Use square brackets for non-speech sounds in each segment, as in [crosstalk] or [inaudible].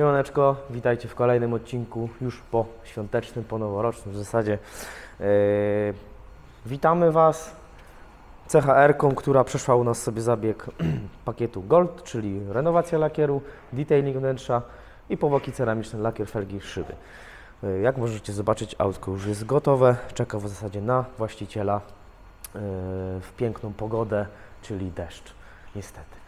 Siemaneczko, witajcie w kolejnym odcinku, już po świątecznym, po noworocznym w zasadzie. Yy, witamy Was CHR-ką, która przeszła u nas sobie zabieg [clears throat] pakietu Gold, czyli renowacja lakieru, detailing wnętrza i powłoki ceramiczne, lakier, felgi, szyby. Yy, jak możecie zobaczyć, autko już jest gotowe, czeka w zasadzie na właściciela yy, w piękną pogodę, czyli deszcz, niestety.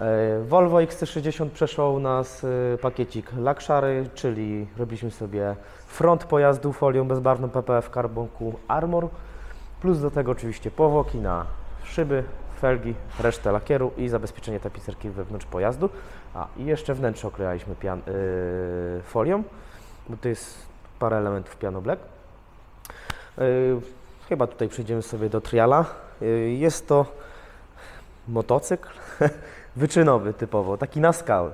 E, Volvo XC60 przeszło u nas e, pakiecik Luxury, czyli robiliśmy sobie front pojazdu folią bezbarwną PPF Carbonku Armor, plus do tego oczywiście powłoki na szyby, felgi, resztę lakieru i zabezpieczenie tapicerki wewnątrz pojazdu. A i jeszcze wnętrze oklejaliśmy pian, yy, folią, bo to jest parę elementów piano black. Yy, chyba tutaj przejdziemy sobie do triala. Yy, jest to motocykl [laughs] wyczynowy typowo, taki na skały.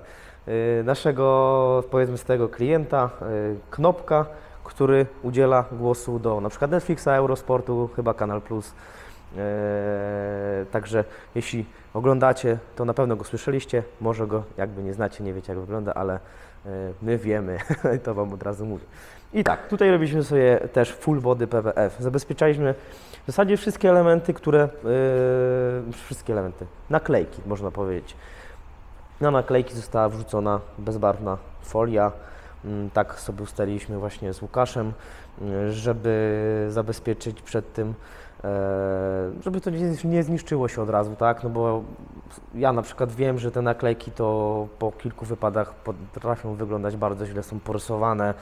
Yy, naszego, powiedzmy z tego klienta, yy, Knopka, który udziela głosu do na przykład Netflixa, Eurosportu, chyba Kanal Plus. Yy, Także jeśli oglądacie, to na pewno go słyszeliście, może go jakby nie znacie, nie wiecie jak wygląda, ale yy, my wiemy, [laughs] to Wam od razu mówię. I tak, tutaj robiliśmy sobie też full body PWF. Zabezpieczaliśmy w zasadzie wszystkie elementy, które, yy, wszystkie elementy, naklejki można powiedzieć. Na naklejki została wrzucona bezbarwna folia. Mm, Tak sobie ustaliliśmy właśnie z Łukaszem, yy, żeby zabezpieczyć przed tym, żeby to nie, zniszczyło się od razu, tak? No bo ja na przykład wiem, że te naklejki to po kilku wypadach potrafią wyglądać bardzo źle, są porysowane.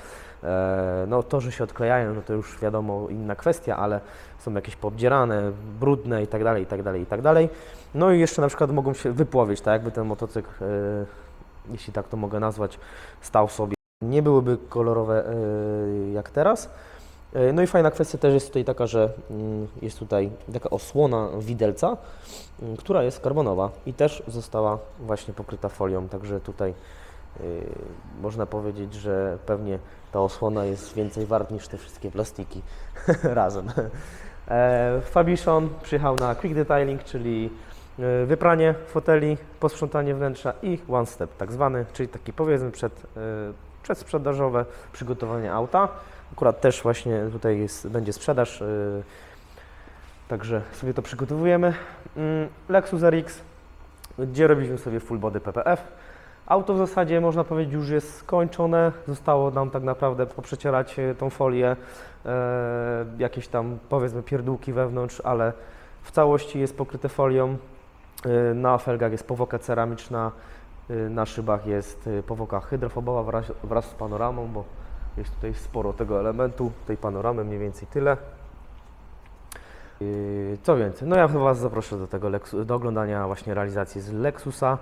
E, No to, że się odklejają, no to już wiadomo inna kwestia, ale są jakieś poobdzierane, brudne i tak dalej, i tak dalej, i tak dalej. No i jeszcze na przykład mogą się wypłowić, tak jakby ten motocykl, e, jeśli tak to mogę nazwać, stał sobie. Nie byłyby kolorowe e, jak teraz. E, No i fajna kwestia też jest tutaj taka, że mm, jest tutaj taka osłona widelca, mm, która jest karbonowa i też została właśnie pokryta folią, także tutaj y, można powiedzieć, że pewnie ta osłona jest więcej wart niż te wszystkie plastiki [laughs] razem. E, Fabiszon przyjechał na quick detailing, czyli wypranie foteli, posprzątanie wnętrza i one step tak zwany, czyli taki powiedzmy przed, przedsprzedażowe przygotowanie auta. Akurat też właśnie tutaj jest, będzie sprzedaż, y, także sobie to przygotowujemy. Mm, Lexus RX, gdzie robiliśmy sobie full body PPF. Auto w zasadzie można powiedzieć już jest skończone. Zostało nam tak naprawdę poprzecierać e, tą folię, e, jakieś tam powiedzmy pierdółki wewnątrz, ale w całości jest pokryte folią. Na felgach jest powłoka ceramiczna, na szybach jest powłoka hydrofobowa wraz, wraz z panoramą, bo jest tutaj sporo tego elementu, tej panoramy mniej więcej tyle. Co więcej? No ja Was zaproszę do tego do oglądania właśnie realizacji z Lexusa.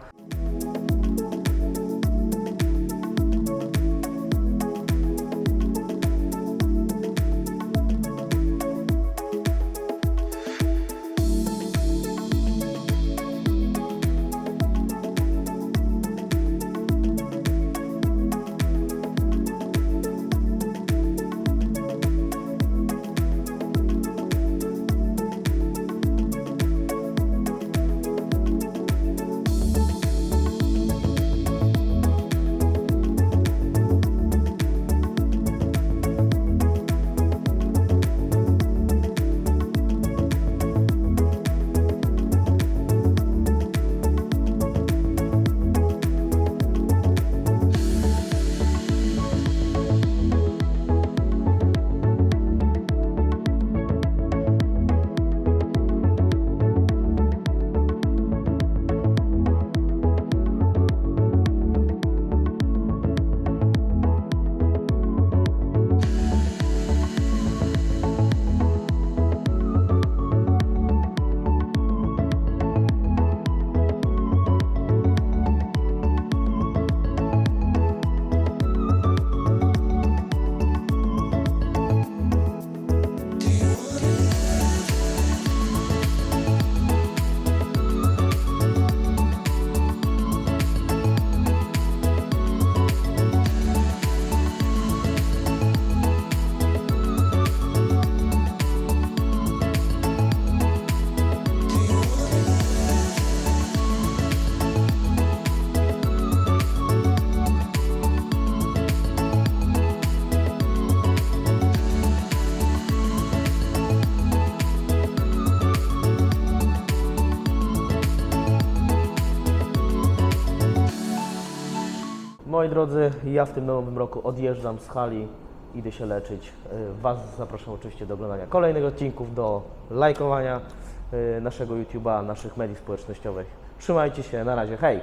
Moi drodzy, ja w tym nowym roku odjeżdżam z hali, idę się leczyć. Y, Was zapraszam oczywiście do oglądania kolejnych odcinków, do lajkowania y, naszego YouTube'a, naszych mediów społecznościowych. Trzymajcie się, na razie, hej!